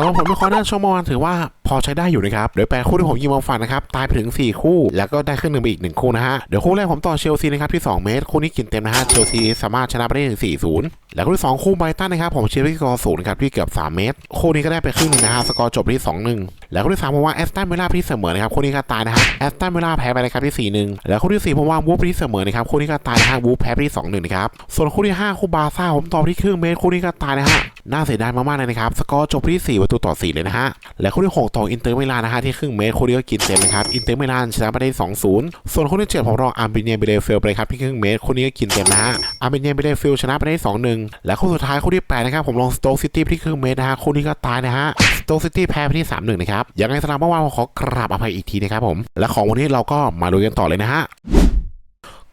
สำหรับผลวิเคราะห์หน้าช่วงเมื่อวานถือว่า พอใช้ได้อยู่นะครับโดยแปดคู่ที่ผมยิงมาฝากนะครับตายไปถึง 4 คู่ แล้วก็ได้ขึ้นหนึ่งไปอีก 1 คู่นะฮะเดี๋ยวคู่แรกผมต่อเชลซีนะครับที่ 2 เมตร คู่นี้กินเต็มนะฮะเชลซีสามารถชนะไปได้ถึง4-0แล้วคู่ที่2คู่ไบรตันนะครับผมเชียร์ที่สกอร์ศูนย์ครับที่เกือบ 3 เมตร คู่นี้ก็ได้ไปครึ่งนึงนะฮะสกอร์จบที่ 2-1 แล้วคู่ที่3ผมว่าแอสตันเวลาที่เสมอนะครับคู่นี้ก็ตายนะฮะแอสตันเวลาแพ้ไปนะครับที่ 4-1 แล้วคู่ที่ 4 ผมว่าวูฟที่เสมอนะครับคู่นี้ก็ตายนะฮะวูฟแพ้ไปที่ 2-1นะครับส่วนคู่ที่ 5 คู่บาซ่าผมต่อที่ครึ่งเมตรคู่นี้ก็ตายนะฮะน่าเสียดายมากๆเลยนะครับสกอร์จบที่4ประตูต่อ4เลยนะฮะและคู่ที่6ต่ออินเตอร์มิลานนะฮะที่ครึ่งเมตรคู่นี้ก็กินเต็มนะครับอินเตอร์มิลานชนะไปได้ 2-0 ส่วนคู่ที่7ผมรองอาร์เบเนียเบเดฟิลไปครับที่ครึ่งเมตรคู่นี้ก็กินเต็มนะฮะอาร์เบเนียเบเดฟิลชนะไปได้ 2-1 และคู่สุดท้ายคู่ที่8นะครับผมลองสโต๊กซิตี้ที่ครึ่งเมตรนะฮะคู่นี้ก็ตายนะฮะสโต๊กซิตี้แพ้ไปที่ 3-1 นะครับยังไงสำหรับเมื่อวานผมขอกราบอภัยอีกทีนะครับผมและของวันนี้เราก็มาดูกันต่อเลยนะฮะ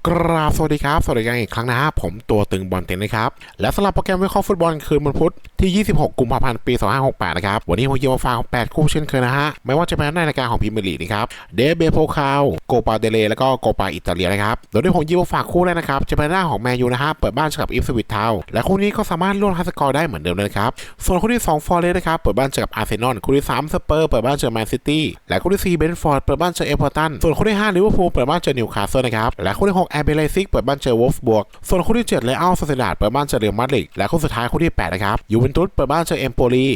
กราบสวัสดีครับ สวัสดีกันอีกครั้งนะฮะผมตัวตึงบอลเต็นนะครับ และสำหรับโปรแกรมวิเคราะห์ฟุตบอลคืนวันพุธที่ 26 กุมภาพันธ์ ปี 2568 นะครับ วันนี้ผมยิงมาฟัง8คู่เช่นเคยนะฮะ ไม่ว่าจะเป็นในรายการของพรีเมียร์ลีนะครับเดเบโพคาวโกปาเดเลแล้วก็โกปาอิตาเลียนะครับโดยที่ผมยิงมาฝากคู่แรกนะครับ จะเป็นหน้าของแมนยูนะฮะ เปิดบ้านเจอกับอิฟสวิตทาและคู่นี้ก็สามารถล่วงไฮสกอร์ได้เหมือนเดิมเลยนะครับ ส่วนคู่ที่2ฟอร์เรสนะครับ เปิดบ้านเจอกับอาร์เซนอล คู่ที่3สเปอร์ เปิดบ้านเจอแมนซิตี้ และคู่ที่4เบนฟอร์ด เปิดบ้านเจอเอเวอร์ตัน ส่วนคู่ที่5ลิเวอร์พูล เปิดบ้านเจอนิวคาสเซิลนะครับ และคู่ที่6แอร์เบลซิกเปิดบ้านเจอวอลฟบวก ส่วนคู่ที่7เลอัลโซเซดาดเปิดบ้านเจอเรอัลมาดริดและคู่สุดท้ายคู่ที่8นะครับยูเวนตุสเปิดบ้านเจอเอมโปลี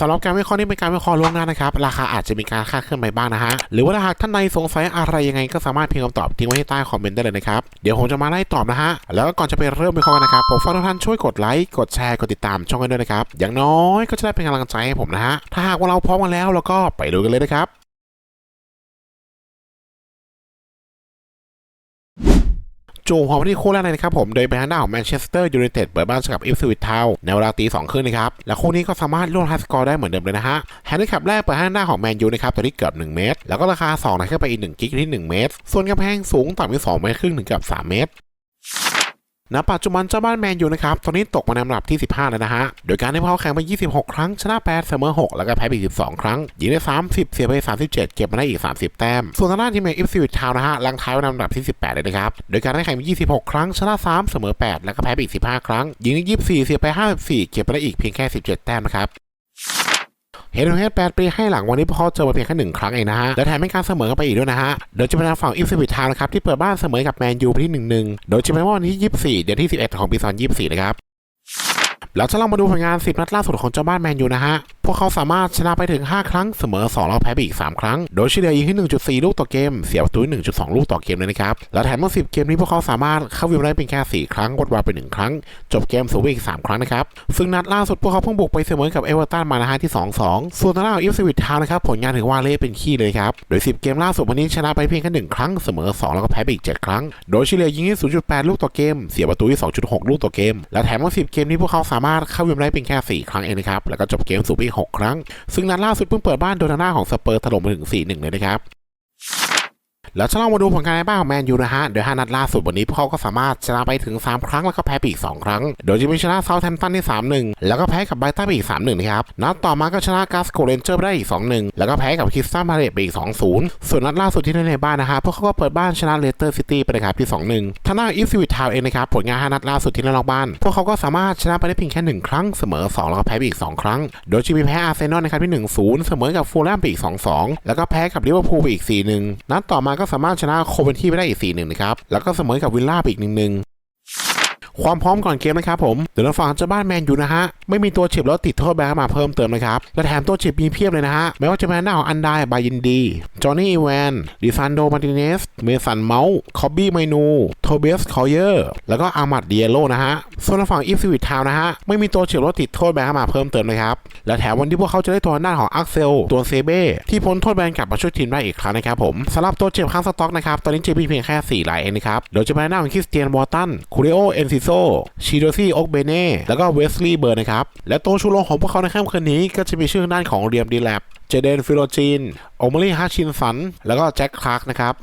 สำหรับการวิเคราะห์นี้เป็นการวิเคราะห์ล่วงหน้านะครับ ราคาอาจจะมีการค่าดเคลื่อนไปบ้างนะฮะ หรือว่าหากท่านใดสงสัยอะไรยังไงก็สามารถพิมพ์คำตอบทิ้งไว้ที่ใต้คอมเมนต์ได้เลยนะครับ เดี๋ยวผมจะมาไล่ตอบนะฮะ แล้วก่อนจะไปเริ่มวิเคราะห์นะครับ ผมฝากทุกท่านช่วยกดไลค์ กดแชร์ กดติดตามช่องกันด้วยนะครับ อย่างน้อยก็จะได้เป็นกำลังใจให้ผมนะฮะ ถ้าหากว่าเราพร้อมกันแล้วเราก็ไปดูกันเลยนะครับ จูงของวันที่คู่แรกเลยนะครับผมโดยเป็นทางด้านของแมนเชสเตอร์ยูไนเต็ดเปิดบ้านเจอกับอิฟสวิตทาวในเวลาตีสองครึ่งนะครับและคู่นี้ก็สามารถล่วงไฮสกอร์ได้เหมือนเดิมเลยนะฮะแฮนด์ขับแรกเปิดให้ทางด้านของแมนยูนะครับตัวที่เกือบ1เมตร แล้วก็ราคา2นะขึ้นไปอีก1กิกที่ 1 เมตร ส่วนกำแพงสูงต่ำที่2เมตรครึ่งถึงเกับ 3 เมตร ณปัจจุบันเจ้าบ้านแมนยูนะครับ ตอนนี้ตกมาในอันดับที่ 15 แล้วนะฮะ โดยการที่เขาแข่งไป 26 ครั้ง ชนะ8เสมอ 6 แล้วก็แพ้ไปอีก12 ครั้ง ยิงได้ 30 เสียไป 37 เก็บมาได้อีก 30 แต้ม ส่วนทางด้านทีมเมย์อิฟซีวิททาวนะฮะลังท้ายไว้ในอันดับที่ 18 เลยนะครับ โดยการได้แข่งไป 26 ครั้ง ชนะ 3 เสมอ 8 แล้วก็แพ้ไปอีก 15 ครั้ง ยิงได้ 24 เสียไป 54 เก็บมาได้อีกเพียงแค่ 17 แต้มนะครับ เฮดทูเฮดแปดปีให้หลังวันนี้พวกเขาเจอมาเพียงแค่หนึ่งครั้งเองนะฮะ และแถมเป็นการเสมอกันไปอีกด้วยนะฮะ โดยจะเป็นทางฝั่งอิฟซิบิทาวนะครับที่เปิดบ้านเสมอกับแมนยูไปที่หนึ่งหนึ่งโดยจะเป็นวันที่24เดือนที่11ของปี2024นะครับแล้วถ้าเรามาดูผลงาน 10 นัดล่าสุดของเจ้าบ้านแมนยูนะฮะพวกเขาสามารถชนะไปถึง 5 ครั้งเสมอ 2 แล้วแพ้ไปอีก 3 ครั้ง โดยเฉลี่ยยิงที่1.4 ลูกต่อเกม เสียประตู1.2 ลูกต่อเกมเลยนะครับ แล้วแถมเมื่อ10 เกมนี้พวกเขาสามารถเข้าวิวได้เป็นแค่ 4 ครั้งกดวาไป 1 ครั้ง จบเกมสูงไปอีก 3 ครั้งนะครับ ซึ่งนัดล่าสุดพวกเขาเพิ่งบุกไปเสมอกับเอเวอร์ตันมานะฮะที่ 2-2 ส่วนทางด้านองอิฟสวิตทาวนะครับผลงานถือว่าเละเป็นขี้เลยครับ โดย 10 เกมล่าสุดวันนี้ชนะไปเพียงแค่1ครั้งเสมอ 2 แล้วก็แพ้ไปอีก 7 ครั้ง โดยเฉลี่ยยิงที่0.8 ลูกต่อเกม เสียประตูที่2.6 ลูกต่อเกม และแถมว่า10 เกมนี้พวกเขาสามารถเข้าวิวได้เป็นแค่ 4 ครั้งเองนะครับแล้วก็จบเกมสูงไปอีก6 ครั้ง ซึ่งนัดล่าสุดเพิ่งเปิดบ้านโดยทางด้าของสเปอร์ถล่มไปถึง 4-1 เลยนะครับ แล้วถ้าเรามาดูผลการในบ้านของแมนยูนะฮะโดย5นัดล่าสุดวันนี้พวกเขาก็สามารถชนะไปถึง 3 ครั้งแล้วก็แพ้ไปอีก 2 ครั้ง โดยจะมีชนะเซาท์แฮมป์ตันที่ 3-1 แล้วก็แพ้กับไบรตันไปอีก 3-1 นะครับ นัดต่อมาก็ชนะกาสโกเรนเจอร์ไปได้อีก 2-1 แล้วก็แพ้กับคิสตันพาเลตไปอีก 2-0 ส่วนนัดล่าสุดที่เล่นในบ้านนะฮะ พวกเขาก็เปิดบ้านชนะเลสเตอร์ซิตี้ไปนะครับที่ 2-1ทางด้านอีฟซิวิททาวเองนะครับผลงาน5นัดล่าสุดที่เล่นนอกบ้าน พวกเขาก็สามารถชนะไปได้เพียงแค่1ครั้งเสมอ 2 แล้วก็แพ้ไปอีก 2 ครั้ง โดยจะมีแพ้อาร์เซนอลนะครับที่1-0 เสมอกับฟูลแลมไปอีก 2-2 แล้วก็แพ้กับลิเวอร์พูลไปอีก4-1นัดต่อมาก็สามารถชนะโคเวนที่ไปได้อีก4-1นะครับแล้วก็เสมอกับวิลล่าไปอีก1-1 ความพร้อมก่อนเกมนะครับผม เดี๋ยวเราฟังเจ้าบ้านแมนอยู่นะฮะ ไม่มีตัวเฉียบแล้วติดโทษแบนมาเพิ่มเติมนะครับ และแถมตัวเฉียบมีเพียบเลยนะฮะ ไม่ว่าจะเป็นหน้าของอันไดบายินดี จอห์นนี่อีแวนดิซานโดมาร์ติเนส เมสันเมาส์คอบบี้ไมนู โทเบียสคอเยอร์ แล้วก็อามัดเดียโลนะฮะ ส่วนฝั่งอีฟซิวิททาวนะฮะ ไม่มีตัวเฉียบแล้วติดโทษแบนมาเพิ่มเติมนะครับ และแถมวันที่พวกเขาจะได้ตัวหน้าของอักเซล ตัวเซเบ้ที่พ้นโทษแบนกลับมาช่วยทีมได้อีกครั้งนะครับผมสำหรับตัวเจ็บข้างสต็อกนะครับตอนนี้เจ็บเพียงแค่4รายเองนะครับโดยจะเป็นหน้าของคริสเตียนวอร์ตันคูริโอเอนซิโซชิโดซี่โอกเบเน่แล้วก็เวสลีย์เบิร์นะครับ และตัวชูโรงของพวกเขาในค่ำคืนนี้ก็จะมีชื่อด้านของเรียมดีแลบเจเดนฟิโลจินโอมารีฮัชชินสัน แล้วก็แจ็คคลาร์กนะครับ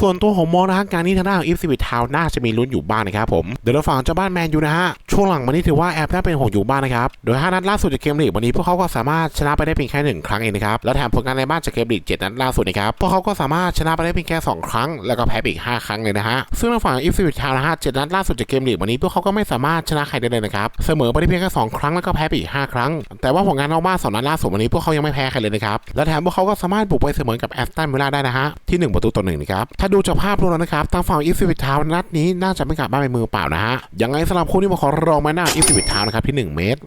ส่วนตัวผมมองนะฮะการนี้ทางด้านของอีฟซิบิทาวน่าจะมีลุ้นอยู่บ้างนะครับผมเดี๋ยวเราฝั่งเจ้าบ้านแมนยูนะฮะช่วงหลังมานี้ถือว่าแอบน่าเป็นห่วงอยู่บ้างนะครับโดย5นัดล่าสุดจากเกมลีกวันนี้พวกเขาก็สามารถชนะไปได้เพียงแค่1ครั้งเองนะครับและแถมผลงานในบ้านจากเกมลีก7นัดล่าสุดนะครับพวกเขาก็สามารถชนะไปได้เพียงแค่2ครั้ง แล้วก็แพ้ไปอีก5ครั้งเลยนะฮะซึ่งทางฝั่งอิฟซิวิททาวนะฮะ7นัดล่าสุดจากเกมลีกวันนี้พวกเขาก็ไม่สามารถชนะใครได้เลยนะครับเสมอไปได้เพียงแค่2ครั้งแล้วก็แพ้อีก5ครั้ง แต่ว่าผลงานนอกบ้านสองนัดล่าสุดวันนี้พวกเขายังไม่แพ้ใครเลยนะครับและแถมพวกเขาก็สามารถบุกไปเสมอกับแอสตันวิลล่าได้นะฮะที่1ประตูต่อหนึ่งนะครับถ้าดูจากภาพรวมแล้วนะครับทางฝั่งอิฟซิวิทาวนัดนี้น่าจะไม่กลับบ้านไปมือเปล่านะฮะยังไงสำหรับคู่นี้ผมขอรองมาหน้าอิฟซิวิทาวนะครับที่ 1 เมตร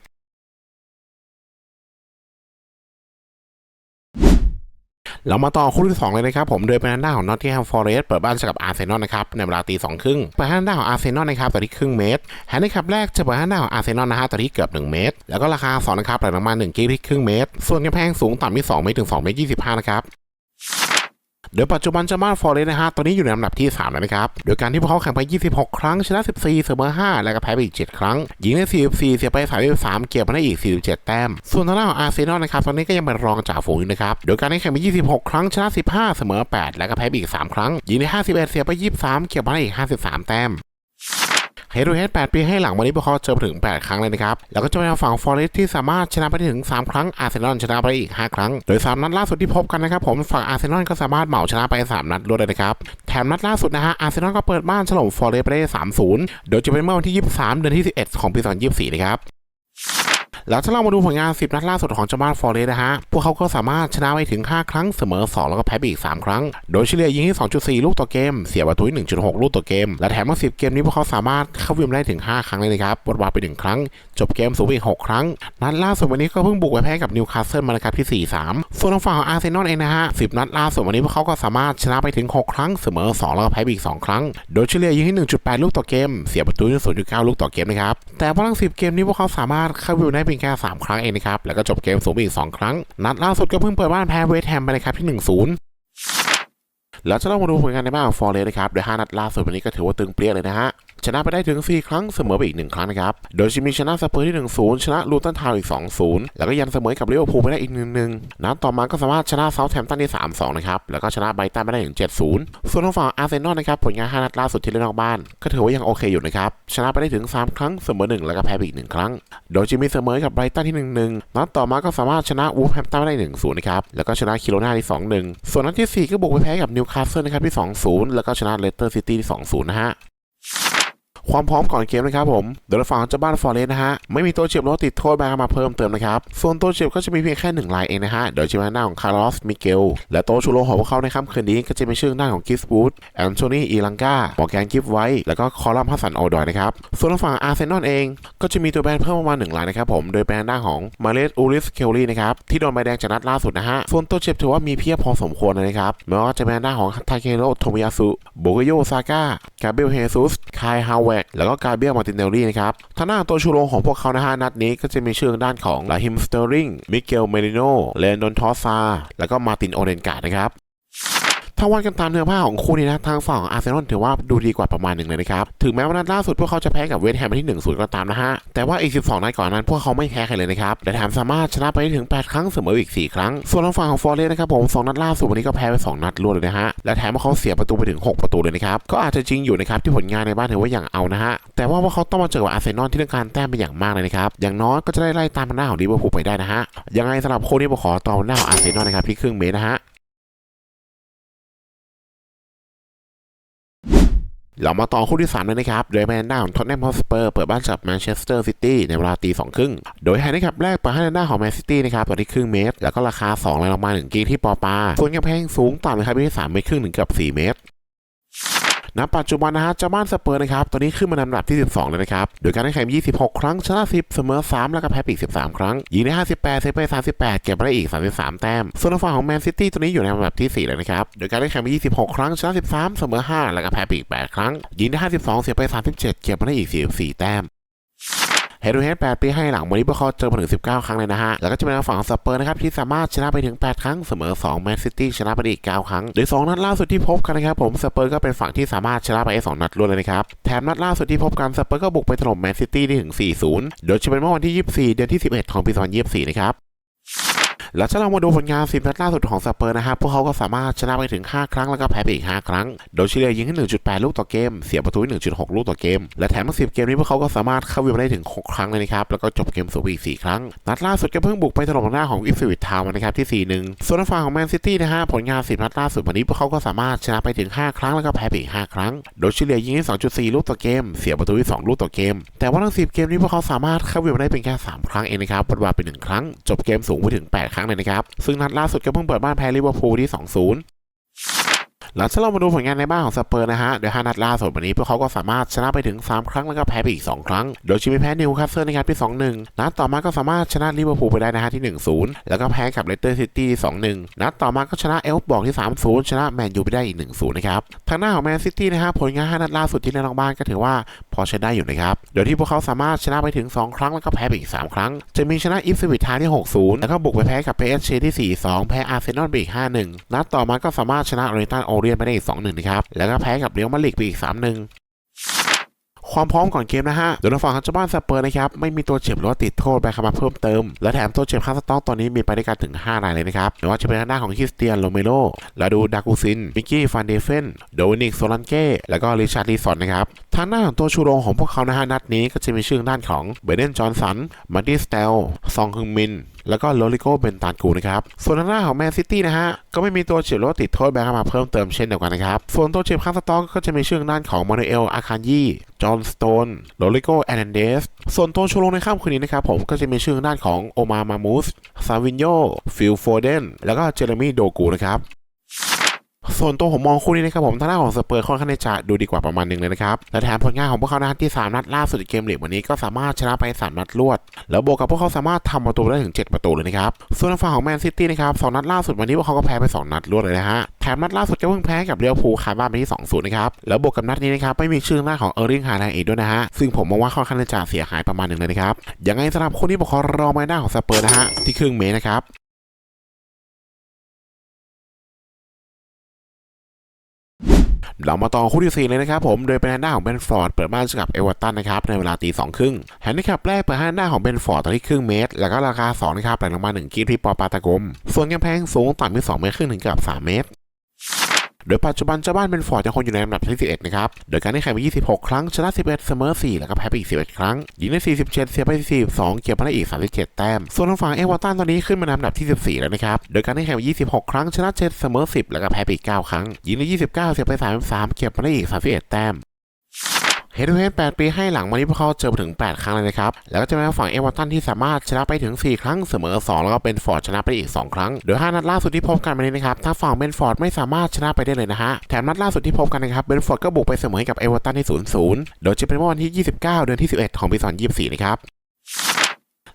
เรามาต่อคู่ที่ 2 เลยนะครับผมโดยเป็นทางด้านของนอตติงแฮมฟอร์เรสเปิดบ้านเจอกับอาร์เซนอลนะครับในเวลาตีสองครึ่งเปิดทางด้านของอาร์เซนอลนะครับต่อที่ครึ่งเมตรแฮนดี้คับแรกจะเปิดทางด้านของอาร์เซนอลนะฮะต่อที่เกือบ 1 เมตร แล้วก็ราคา2นะครับไหลลงมา1กิกที่ครึ่งเมตร ส่วนกำแพงสูงต่ำที่2เมตรถึง2เมตร25นะครับ โดยปัจจุบันจามาฟอร์เรสนะฮะตอนนี้อยู่ในอันดับที่3แล้วนะครับ โดยการที่พวกเขาแข่งไป 26 ครั้ง ชนะ 14 เสมอ 5 และก็แพ้ไปอีก 7 ครั้ง ยิงได้ 44 เสียไป 33 เก็บมาได้อีก 47 แต้ม ส่วนทางด้านของอาร์เซนอลนะครับ ตอนนี้ก็ยังเป็นรองจ่าฝูงอยู่นะครับ โดยการที่แข่งไป 26 ครั้ง ชนะ 15 เสมอ 8 และก็แพ้ไปอีก 3 ครั้ง ยิงได้ 51 เสียไป 23 เก็บมาได้อีก 53 แต้ม เฮโรเฮด8ปีให้หลังวันนี้พวกเขาเจอไปถึง 8 ครั้งเลยนะครับ แล้วก็จะเป็นฝั่งฟอร์เรสที่สามารถชนะไปถึง 3 ครั้งอาร์เซนอลชนะไปอีก 5 ครั้ง โดย 3 นัดล่าสุดที่พบกันนะครับผมฝั่งอาร์เซนอลก็สามารถเหมาชนะไป 3 นัดรวดเลยนะครับ แถมนัดล่าสุดนะฮะอาร์เซนอลก็เปิดบ้านฉลองฟอร์เรสไปได้3-0 โดยจะเป็นเมื่อวันที่ 23 เดือนที่ 11 ของปี 2024 นะครับ แล้วถ้าเรามาดูผลงาน 10 นัดล่าสุดของเจ้าบ้านฟอร์เรสนะฮะ พวกเขาก็สามารถชนะไปถึง 5 ครั้งเสมอ 2 แล้วก็แพ้ไปอีก 3 ครั้ง โดยเฉลี่ยยิงที่ 2.4 ลูกต่อเกม เสียประตูที่1.6 ลูกต่อเกม และแถมมา10 เกมนี้พวกเขาสามารถเข้าวิมได้ถึง 5 ครั้งเลยนะครับบดวาดไป1ครั้ง จบเกมสูงอีก 6 ครั้ง นัดล่าสุดวันนี้ก็เพิ่งบุกไปแพ้กับนิวคาสเซิลมานะครับที่ 4-3 ส่วนทางฝั่งของอาร์เซนอลเองนะฮะ 10 นัดล่าสุดวันนี้พวกเขาก็สามารถชนะไปถึง 6 ครั้งเสมอ 2 แล้วก็แพ้ไปอีก 2 ครั้ง โดยเฉลี่ยยิงที่ 1.8 ลูกต่อเกม เสียประตูที่0.9 ลูกต่อเกมนะครับ แต่ว่าทั้ง10 เกมนี้พวกเขาสามารถเข้าวิวได้เพียงแค่3 ครั้งเองนะครับ แล้วก็จบเกมสูงอีก 2 ครั้ง นัดล่าสุดก็เพิ่งเปิดบ้านแพ้เวสต์แฮมไปเลยครับที่ 1-0แล้วจะต้องมาดูผลงานในบ้านของฟอร์เรสนะครับโดย5นัดล่าสุดวันนี้ก็ถือว่าตึงเปรี้ยเลยนะฮะ ชนะไปได้ถึง 4 ครั้งเสมอไปอีก 1 ครั้งนะครับ โดยจะมีชนะสเปอร์ที่ 1-0 ชนะลูตันทาวอีก 2-0 แล้วก็ยันเสมอกับลิเวอร์พูลไปได้อีก 1-1 นัดต่อมาก็สามารถชนะเซาท์แฮมป์ตันได้3-2 นะครับ แล้วก็ชนะไบตันไปได้ถึง 7-0 ส่วนทางฝั่งอาร์เซนอลนะครับผลงาน5นัดล่าสุดที่เล่นนอกบ้าน ก็ถือว่ายังโอเคอยู่นะครับ ชนะไปได้ถึง 3 ครั้งเสมอ 1 แล้วก็แพ้ไปอีก 1 ครั้ง โดยจะมีเสมอกับไบตันที่ 1-1 นัดต่อมาก็สามารถชนะวูฟแฮมป์ตันไปได้ 1-0 นะครับ แล้วก็ชนะคิโรนาที่ 2-1 ส่วนนัดที่ 4 ก็บุกไปแพ้กับนิวคาสเซิลนะครับที่ 2-0 แล้วก็ชนะเลสเตอร์ซิตี้ที่ 2-0 นะฮะ ความพร้อมก่อนเกมนะครับผมโดยฝั่งเจ้าบ้านฟอร์เรสนะฮะไม่มีตัวเจ็บรือว่าติดโทษมามาเพิ่มเติมนะครับส่วนตัวเจ็บก็จะมีเพียงแค่หนึ่งรายเองนะฮะโดยจะเป็นหน้าของคาร์ลอสมิเกลและโตวชูโรงของพวกเขาในค่ำคืนนี้ก็จะเป็นชื่อหน้าของกิสบูดแอนโทนีอีลังกาบอแกนกิฟไว้แล้วก็คอลัมฮัสสันโอดอยนะครับส่วนฝั่งอาร์เซนอลเองก็จะมีตัวแบนเพิ่มประมาณหนึ่งรายนะครับผมโดยแบนหน้าของมาเลสอูริสเคลลี่นะครับที่โดนใบแดงจากนัดล่าสุดนะฮะส่วนตัวเจ็บถือว่ามีเพียบพอสมควรนะครับไม่ว่าจะเป็นหน้าของทาเคโรโทมิยาสุโบกโยซาก้ากาเบลเฮซุสคายฮาวเวก แล้วก็กาเบลมาตินเนลลี่นะครับท่าหน้าตัวชูโรงของพวกเขานะฮะนัดนี้ก็จะมีชื่อด้านของลาฮิมสเตอริงมิเกลเมริโนเลนดอนทอสซาแล้วก็มาตินโอเดนกาดนะครับ ถ้าวัดกันตามเนื้อผ้าของคู่นี้นะทางฝั่งองอาร์เซนอลถือว่าดูดีกว่าประมาณหนึ่งเลยนะครับ ถึงแม้ว่านัดล่าสุดพวกเขาจะแพ้กับเวสต์แฮมที่1-0ก็ตามนะฮะ แต่ว่าอีก 12 นัดก่อนนั้นพวกเขาไม่แพ้ใครเลยนะครับ และแถมสามารถชนะไปได้ถึง 8 ครั้งเสมออีก 4 ครั้ง ส่วนทางฝั่งของฟอร์เรสนะครับผม2นัดล่าสุดวันนี้ก็แพ้ไป 2 นัดรวดเลยนะฮะ และแถมว่าเขาเสียประตูไปถึง 6 ประตูเลยนะครับ ก็อาจจะจริงอยู่นะครับที่ผลงานในบ้านถือว่าอย่างเอานะฮะ แต่ว่าพวกเขาต้องมาเจอกับอาร์เซนอลที่ต้องการแต้มเป็นอย่างมากเลยนะครับอย่างน้อยก็จะได้ไล่ตามหน้าของลิเวอร์พูลไปได้นะฮะยังไงสำหรับคู่นี้ผมขอต่อหน้าของอาร์เซนอลนะครับที่ครึ่งเมตรนะฮะ เรามาต่อคู่ที่3เลยนะครับ โดยแมนด้าของท็อตแนมฮอสเปอร์เปิดบ้านกับแมนเชสเตอร์ซิตี้ในเวลาตีสองครึ่ง โดยไฮนะครับแรกเปิดให้ด้านของแมนซิตี้นะครับต่อที่ครึ่งเมตร แล้วก็ราคา2เลยลงมา1กีที่ปอปา ส่วนกำแพงสูงต่ำนะครับที่3เมตรครึ่งถึงเกือบ4เมตร ณปัจจุบันนะฮะเจ้าบ้านสเปอร์นะครับตอนนี้ขึ้นมาในดับที่ 12 เลยนะครับ โดยการแข่งขัน26 ครั้งชนะ 10 เสมอ 3 แล้วก็แพ้ไปอีก13 ครั้ง ยิงได้ 58เซฟไป 38 เก็บมาได้อีก 33 แต้ม ส่วนฝั่งของแมนซิตี้ตอนนี้อยู่ในอันดับที่ 4 เลยนะครับ โดยการแข่งขัน26 ครั้งชนะ 13 เสมอ 5 แล้วก็แพ้ไปอีก8 ครั้ง ยิงได้ 52 เสียไป 37 เก็บมาได้อีก 44 แต้ม ฮดูเฮด8ปีให้หลังวันนี้พวกเขาเจอมาถึง 19 ครั้งเลยนะฮะ แล้วก็จะเป็นฝั่งสเปอร์นะครับที่สามารถชนะไปถึง 8 ครั้งเสมอ2แมนซิตี้ชนะไปอีก 9 ครั้ง โดย 2 นัดล่าสุดที่พบกันนะครับผมสเปอร์ก็เป็นฝั่งที่สามารถชนะไปได้2นัดรวดเลยนะครับ แถมนัดล่าสุดที่พบกันสเปอร์ก็บุกไปถล่มแมนซิตี้ได้ถึง 4-0 โดยจะเป็นเมื่อวันที่ 24 เดือนที่ 11 ของปี 2024 นะครับ แล้วถ้าเรามาดูผลงาน10นัดล่าสุดของสเปอร์นะฮะพวกเขาก็สามารถชนะไปถึง 5 ครั้งแล้วก็แพ้ไปอีก 5 ครั้ง โดยเฉลี่ยยิงให้1.8 ลูกต่อเกม เสียประตูให้1.6 ลูกต่อเกม และแถมทั้ง10 เกมนี้พวกเขาก็สามารถเข้าวิวได้ถึง 6 ครั้งเลยนะครับ แล้วก็จบเกมสูงอีก 4 ครั้ง นัดล่าสุดก็เพิ่งบุกไปถล่มหน้าของอิฟวิททาวน์นะครับที่ 4-1 ส่วนฝั่งของแมนซิตี้นะฮะผลงาน 10 นัดล่าสุดวันนี้พวกเขาก็สามารถชนะไปถึง 5 ครั้งแล้วก็แพ้ไปอีก 5 ครั้ง โดยเฉลี่ยยิงให้2.4 ลูกต่อเกม เสียประตูที่2ลูกต่อเกม แต่ว่าทั้ง10 เกมนี้พวกเขาสามารถเข้าวิวได้เป็นแค่ 3 ครั้งเองนะครับปัจจุบันเป็น1ครั้ง จบเกมสูงไปถึง 8ครั้งหนึ่งนะครับ ซึ่งนัดล่าสุดก็เพิ่งเปิดบ้านแพ้ลิเวอร์พูลที่ 2-0 แล้วถ้าเรามาดูผลงานในบ้านของสเปอร์นะฮะโดยห้านัดล่าสุดวันนี้พวกเขาก็สามารถชนะไปถึง 3 ครั้งแล้วก็แพ้ไปอีก 2 ครั้ง โดยชิมิแพ้นิวคาสเซิลนะครับที่2-1 นัดต่อมาก็สามารถชนะลิเวอร์พูลไปได้นะฮะที่ 1-0 แล้วก็แพ้กับเลสเตอร์ซิตี้2-1 นัดต่อมาก็ชนะเอลฟ์บอกที่ 3-0 ชนะแมนยูไปได้อีก 1-0 นะครับ ทางหน้าของแมนซิตี้นะฮะผลงาน5นัดล่าสุดที่เล่นนอกบ้านก็ถือว่าพอใช้ได้อยู่นะครับ โดยที่พวกเขาสามารถชนะไปถึง 2 ครั้งแล้วก็แพ้ไปอีก 3 ครั้ง จะมีชนะอิฟสวิตทาที่ 6-0 แล้วก็บุกไปแพ้กับเพเอสเชที่ 4-2 แพ้อาร์เซนอลไปอีก 5-1 นัดต่อมาก็สามารถชนะโอเรตันโอเรียนไปได้อีก2-1นะครับแล้วก็แพ้กับเรียวมาดริดไปอีก3-1ความพร้อมก่อนเกมนะฮะ โดยทางฝั่งของเจ้าบ้านสเปอร์นะครับ ไม่มีตัวเจ็บหรือว่าติดโทษไปเข้ามาเพิ่มเติม และแถมตัวเจ็บค่าสต็อกตอนนี้มีไปด้วยกันถึง 5 รายเลยนะครับไม่ว่าจะเป็นทางด้านของคริสเตียนโรเมโรลาดูดากูซิน มิกกี้ฟันเดเฟน โดนิกโซลันเก้ แล้วก็ริชาร์ดลีสอนนะครับ ทางหน้าของตัวชูโรงของพวกเขานะฮะนัดนี้ก็จะมีชื่อด้านของเบเดนจอห์นสันมาร์ตี้สเตลซองฮึงมิน แล้วก็โรลิโกเบนตานกูนะครับ ส่วนทางหน้าของแมนซิตี้นะฮะ ก็ไม่มีตัวเจ็บรือว่าติดโทษแบงค์มาเพิ่มเติมเช่นเดียวกันนะครับ ส่วนตัวเฉียบข้างสต็อกก็จะมีชื่อด้านของมานูเอล อาคานยีจอห์นสโตนโรลิโกแอนนเดส ส่วนตัวชูโรงในค่ำคืนนี้นะครับผมก็จะมีชื่อด้านของโอมามามูส ซาวินโย ฟิลโฟเดน แล้วก็เจเรมีโดกูนะครับ ส่วนตัวผมมองคู่นี้นะครับผมทางด้านของสเปอร์ค่อนข้างจะดูดีกว่าประมาณหนึ่งเลยนะครับและแถมผลงานของพวกเขานะที่ 3 นัดล่าสุดเกมลีกวันนี้ก็สามารถชนะไป 3 นัดรวด แล้วบวกกับพวกเขาสามารถทำประตูได้ถึง 7 ประตูเลยนะครับ ส่วนฝั่งของแมนซิตี้นะครับสองนัดล่าสุดวันนี้พวกเขาก็แพ้ไป 2 นัดรวดเลยนะฮะแถมนัดล่าสุดก็เพิ่งแพ้กับเรียวพูคาบ้านไปที่2-0นย์นะครับแล้วบวกกับนัดนี้นะครับไม่มีชื่อหน้าของเออร์ลิงฮาแลนด์อีกด้วยนะฮะซึ่งผมมองว่าค่อนข้างจะเสียหายประมาณหนึ่งเลยนะครับยังไงสำหรับคู่นี้ผมขอรอมาหน้าของสเปอร์นะฮะที่ครึ่งเมตรนะครับ เรามาต่อคู่ที่ 4 เลยนะครับผมโดยเป็นหน้าของเบนฟอร์ดเปิดบ้านกับเอเวอร์ตันนะครับในเวลาตีสองครึ่งแฮนดิแคปแรกเปิดห้ทางด้าของเบนฟอร์ดตอนที่ครึ่งเมตร แล้วก็ราคา2นะครับไหลลงมา1กิที่ปอปาตะกมส่วนกำแพงสูงต่ำที่2เมตรครึ่งถึงเกับ 3 เมตร โดยปัจจุบันเจ้าบ้านเป็นฟอร์ดยังคงอยู่ในอันดับที่11นะครับ โดยการได้แข่งไป26 ครั้งชนะ 11 เสมอ 4 แล้วก็แพ้ไปอีก 11 ครั้ง ยิงได้ 47 เสียไป 42 เก็บมาได้อีก 37 แต้ม ส่วนทางฝั่งเอเวอร์ตันตอนนี้ขึ้นมาในอันดับที่ 14 แล้วนะครับ โดยการได้แข่งไป26 ครั้งชนะ 7 เสมอ 10 แล้วก็แพ้ไปอีก 9 ครั้ง ยิงได้ 29 เสียไป 33 เก็บมาได้อีก 31 แต้ม เฮดทูเฮด8ปีให้หลังมันนี้พวกเขาเจอไปถึง 8 ครั้งเลยนะครับ แล้วก็จะเป็นฝั่งเอเวอร์ตันที่สามารถชนะไปถึง 4 ครั้งเสมอ 2 แล้วก็เป็นฟอร์ดชนะไปอีก 2 ครั้ง โดย 5 นัดล่าสุดที่พบกันมานนี้นะครับทางฝั่งเบนฟอร์ดไม่สามารถชนะไปได้เลยนะฮะ แถมนัดล่าสุดที่พบกันนะครับเบนฟอร์ดก็บุกไปเสมอให้กับเอเวอร์ตันที่ 0-0 โดยจะเป็นเมื่อวันที่ 29 เดือนที่ 11 ของปี 2024 นะครับ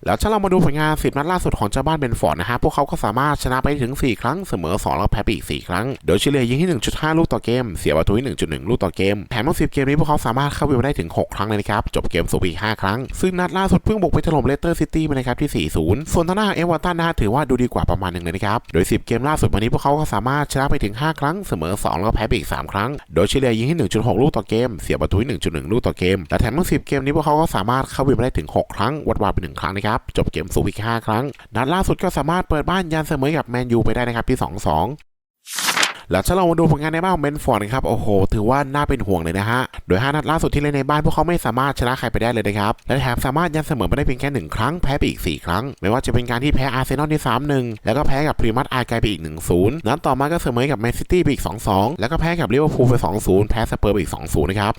แล้วถ้าเรามาดูผลงาน10นัดล่าสุดของเจ้าบ้านเบนฟอร์ดนะฮะพวกเขาก็สามารถชนะไปถึง 4 ครั้งเสมอ 2 แล้วแพ้ไปอีก 4 ครั้ง โดยเฉลี่ยยิงที่ 1.5 ลูกต่อเกม เสียประตูที่1.1 ลูกต่อเกม แถมทั้ง10 เกมนี้พวกเขาสามารถเข้าวิวได้ถึง 6 ครั้งเลยนะครับ จบเกมสูงไปอีก 5 ครั้ง ซึ่งนัดล่าสุดเพิ่งบุกไปถล่มเลสเตอร์ซิตี้มานะครับที่ 4-0 ส่วนทางด้านเอเวอร์ตันนะถือว่าดูดีกว่าประมาณหนึ่งเลยนะครับ โดย 10 เกมล่าสุดวันนี้พวกเขาก็สามารถชนะไปถึง 5 ครั้งเสมอ 2 แล้วแพ้ไปอีก 3 ครั้ง โดยเฉลี่ยยิงที่ 1.6 ลูกต่อเกม เสียประตูที่1.1 ลูกต่อเกม และแถมทั้ง10 เกมนี้พวกเขาก็สามารถเข้าวิวได้ถึง 6 ครั้งวัดวาไป1ครั้งนะครับจบเกมสูงอีก 5 ครั้ง นัดล่าสุดก็สามารถเปิดบ้านยันเสมอกับแมนยูไปได้นะครับที่ 2-2แล้วถ้าเรามาดูผลงานในบ้านของเบนฟอร์ดนะครับโอ้โห ถือว่าน่าเป็นห่วงเลยนะฮะ โดย 5 นัดล่าสุดที่เล่นในบ้านพวกเขาไม่สามารถชนะใครไปได้เลยนะครับ และแถมสามารถยันเสมอไปได้เพียงแค่ 1 ครั้งแพ้ไปอีก 4 ครั้ง ไม่ว่าจะเป็นการที่แพ้อาร์เซนอลที่ 3-1 แล้วก็แพ้กับพรีมัสอาร์ไกไปอีก 1-0 นัดต่อมาก็เสมอกับแมนซิตี้ไปอีก 2-2 แล้วก็แพ้กับลิเวอร์พูลไป 2-0 แพ้สเปอร์ไปอีก 2-0 นะครับ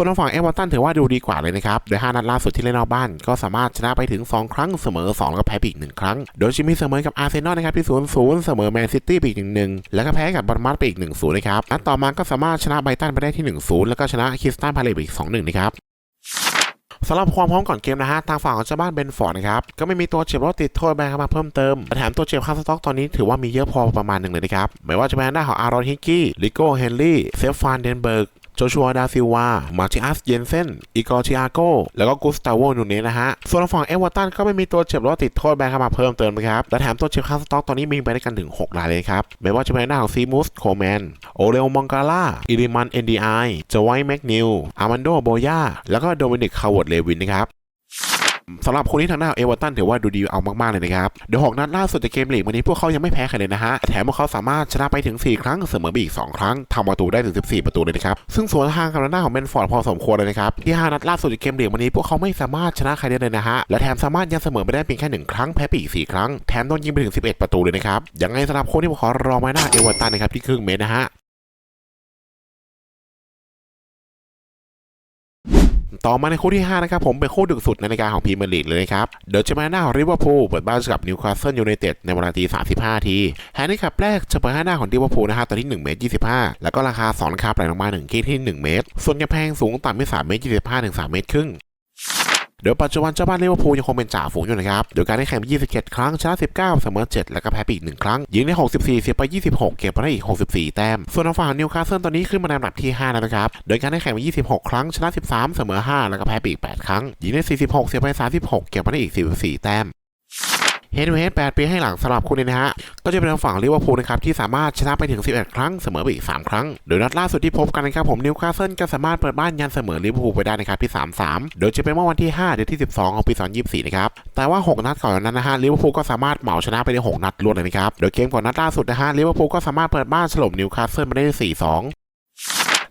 ส่วนทางฝั่งเอเวอร์ตันถือว่าดูดีกว่าเลยนะครับ โดย 5 นัดล่าสุดที่เล่นนอกบ้าน ก็สามารถชนะไปถึง 2 ครั้งเสมอ 2 แล้วก็แพ้อีก 1 ครั้ง โดยชิมีเสมอกับอาร์เซนอลนะครับที่ 0-0 เสมอแมนซิตี้ไปอีก 1-1 แล้วก็แพ้กับบอร์มัสไปอีก 1-0 นะครับ นัดต่อมาก็สามารถชนะไบตันไปได้ที่ 1-0 แล้วก็ชนะคริสตันพาเลตไปอีก 2-1 นะครับสำหรับความพร้อมก่อนเกมนะฮะ ทางฝั่งของเจ้าบ้านเบนฟอร์ดนะครับ ก็ไม่มีตัวเจ็บรถติดโทษแบนเข้ามาเพิ่มเติมแถมตัวเจ็บค่าสต็อกตอนนี้ถือว่ามีเยอะพอประมาณหนึ่งเลยนะครับ ไม่ว่าจะเป็นหน้าของอารอนฮิกกี้ ลิโก้ เฮนรี่ เซฟฟานเดนเบิร์ก โจชัวดาซิวา มาร์ติอัส เยนเซนอีกอร์ชิอาโก แล้วก็กุสตาโวนูเนสนะฮะ ส่วนฝั่งเอเวอร์ตันก็ไม่มีตัวเจ็บหรือติดโทษแบนเข้ามาเพิ่มเติมนะครับ และแถมตัวเจ็บค้าสต็อกตอนนี้มีไปได้กันถึง 6 รายเลยครับ ไม่ว่าจะเป็นหน้าของซีมูส โคแมน โอเลอมองกาล่าอิริมันเอ็นดีไอจวายแมกนิวอามันโดโบยาแล้วก็โดมินิกคาวร์ดเลวินนะครับ สำหรับคนที่ทางหน้าเอเวอร์ตันถือว่าดูดีเอามากๆเลยนะครับ เดี๋ยวหกนัดล่าสุดในเกมลีกวันนี้พวกเขายังไม่แพ้ใครเลยนะฮะ แถมพวกเขาสามารถชนะไปถึง 4 ครั้งเสมอไปอีก 2 ครั้งทำประตูได้ถึง 14 ประตูเลยนะครับ ซึ่งสวนทางกับหน้าของเบนฟอร์ดพอสมควรเลยนะครับ ที่ 5 นัดล่าสุดในเกมลีกวันนี้พวกเขาไม่สามารถชนะใครได้เลยนะฮะ และแถมสามารถยังเสมอไปได้เพียงแค่หนึ่งครั้งแพ้ไปอีก4ครั้ง แถมโดนยิงไปถึง 11 ประตูเลยนะครับ ยังไงสำหรับคนที่พวกเขารอไว้หน้าเอเวอร์ตันนะครับที่ครึ่งเมตรนะฮะ ต่อมาในคู่ที่ 5 นะครับผมเป็นคู่ดึกสุดในรายการของพรีเมียร์ลีกเลยนะครับเดี๋ยวจะมาหน้าของลิเวอร์พูลเปิดบ้านกับนิวคาสเซิลยูไนเต็ดในเวลาตี35 ทีแฮนดี้คับแรกจะเปิดให้หน้าของลิเวอร์พูลนะครับตอนที่1เมตร25 แล้วก็ราคา2ราคาปล่อยลงมา1ที่ที่ 1 เมตร ส่วนกำแพงสูงต่ำที่3เมตร25ถึง3เมตรครึ่ง เดี๋ยวปัจจุบันเจ้าบ้านลิเวอร์พูลยังคงเป็นจ่าฝูงอยู่นะครับ โดยการได้แข่งไป27 ครั้ง ชนะ 19 เสมอ 7 แล้วก็แพ้ไปอีก 1 ครั้ง ยิงได้ 64 เสียไป 26 เก็บมาได้อีก 64 แต้ม ส่วนทางฝั่งนิวคาสเซิลตอนนี้ขึ้นมาในอันดับที่ 5 แล้วนะครับ โดยการได้แข่งไป26 ครั้ง ชนะ 13 เสมอ 5 แล้วก็แพ้ไปอีก 8 ครั้ง ยิงได้ 46 เสียไป 36 เก็บมาได้อีก 44 แต้ม เฮด o ูเฮด8ปีให้หลังสำหรับคุณเนี่ยนะฮะ ก็จะเป็นทางฝั่งลิเวอร์พูลนะครับที่สามารถชนะไปถึง 11 ครั้งเสมอไปอีก 3 ครั้ง โดยนัดล่าสุดที่พบกันนะครับผมนิวคาสเซิลก็สามารถเปิดบ้านยันเสมอลิเวอร์พูลไปได้นะครับที่ 3-3 โดยจะเป็นเมื่อวันที่ 5 เดือนที่ 12 ของปี 2024 นะครับ แต่ว่า 6 นัดก่อนนั้นนะฮะลิเวอร์พูลก็สามารถเหมาชนะไปได้ 6 นัดรวดเลยนะครับ โดยเกมก่อนนัดล่าสุดนะฮะลิเวอร์พูลก็สามารถเปิดบ้านฉลมนิวคาสเซิลมาได้ 4-2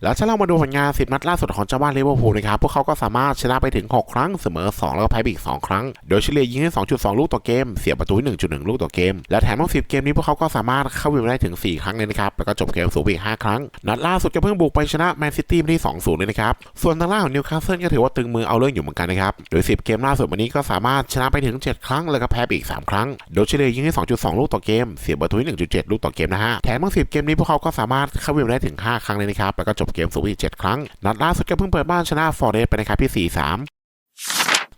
แล้วถ้าเรามาดูผลงาน10นัดล่าสุดของเจ้าบ้านลิเวอร์พูลนะครับพวกเขาก็สามารถชนะไปถึง 6 ครั้งเสมอ 2 แล้วก็แพ้ไปอีก 2 ครั้ง โดยเฉลี่ยยิงให้2.2 ลูกต่อเกม เสียประตูที่1.1 ลูกต่อเกม และแถมทั้ง10 เกมนี้พวกเขาก็สามารถเข้าวินได้ถึง 4 ครั้งเลยนะครับ แล้วก็จบเกมสูงอีก 5 ครั้ง นัดล่าสุดก็เพิ่งบุกไปชนะแมนซิตี้ไปที่2-0เลยนะครับ ส่วนทางล่างของนิวคาสเซิลก็ถือว่าตึงมือเอาเรื่องอยู่เหมือนกันนะครับ โดย 10 เกมล่าสุดวันนี้ก็สามารถชนะไปถึง 7 ครั้ง แล้วก็แพ้ไปอีก 3 ครั้ง โดยเฉลี่ยยิงให้2.2 ลูกต่อเกม เสียประตู1.7 ลูกต่อเกมนะฮะ แถมทั้ง10 เกมนี้พวกเขาก็สามารถเข้าวินได้ถึง 5 ครั้งเลยนะครับ แล้วก็จบเกมสูงอีก 7 ครั้ง นัดล่าสุดก็เพิ่งเปิดบ้านชนะฟอร์เรสไปนะครับที่ 4-3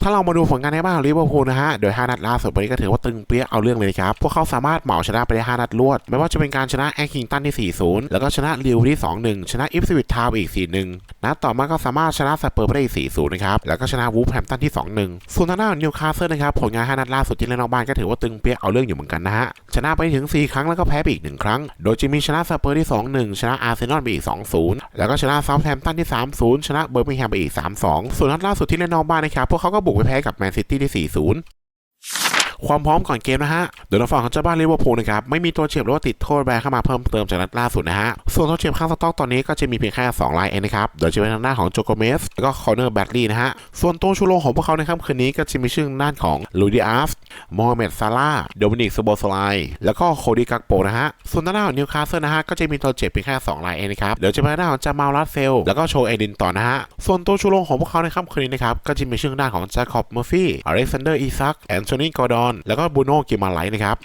ถ้าเรามาดูผลงานในบ้านของลิเวอร์พูลนะฮะ โดย 5 นัดล่าสุดวันนี้ก็ถือว่าตึงเปี้ยเอาเรื่องเลยนะครับ พวกเขาสามารถเหมาชนะไปได้ 5 นัดรวด ไม่ว่าจะเป็นการชนะแองคิงตันที่ 4-0 แล้วก็ชนะลิวที่ 2-1 ชนะอิฟสวิตทาวอีก 4-1 นัดต่อมาก็สามารถชนะสเปอร์ไปได้อีก4-0 นะครับ แล้วก็ชนะวูฟแฮมตันที่ 2-1 ส่วนทางด้านนิวคาสเซิลนะครับ ผลงาน 5 นัดล่าสุดที่เล่นนอกบ้านก็ถือว่าตึงเปี้ยเอาเรื่องอยู่เหมือนกันนะฮะ ชนะไปถึง 4 ครั้งแล้วก็แพ้ไปอีก 1 ครั้ง โดยจะมีชนะสเปอร์ที่ 2-1 ชนะอาร์เซนอลไปอีก 2-0 แล้วก็ชนะเซาท์แฮมป์ตันที่ 3-0 ชนะเบอร์มิงแฮมไปอีก 3-2 ส่วนนัดล่าสุดที่เล่นนอกบ้านนะครับพวกเขาก็บกไปแพ้กับแมนซิตี้ที่ 4-0 ความพร้อมก่อนเกมนะฮะโดยทางฝั่งของเจ้าบ้านลิเวอร์พูลนะครับไม่มีตัวเจ็บหรือว่าติดโทษแบนเข้ามาเพิ่มเติมจากนัดล่าสุดนะฮะส่วนตัวเจ็บข้างสต็อกตอนนี้ก็จะมีเพียงแค่2รายเองนะครับโดยจะเป็นทางด้านของโจโกเมสแล้วก็คอร์เนอร์แบตลีย์นะฮะส่วนตัวชูโรงของพวกเขาในค่ำคืนนี้ก็จะมีชื่อด้านของลูดิอาฟโมฮัมเหม็ดซาร่าโดมินิกซูโบสไลแล้วก็โคดีกักโปนะฮะส่วนทางด้านของนิวคาสเซิลนะฮะก็จะมีตัวเจ็บเพียงแค่2รายเองนะครับเดี๋ยวจะเป็นทางด้านของจามาลรัสเซลแล้วก็โชเอดินต่อนะฮะส่วนตัวชูโรงของพวกเขาในค่ำคืนนี้นะครับก็จะมีชื่อด้านของจาคอบเมอร์ฟี่อเล็กซานเดอร์อีซักแอนโทนีกอร์ดอนแล้วก็บูโน่กิมาไลท์นะครับ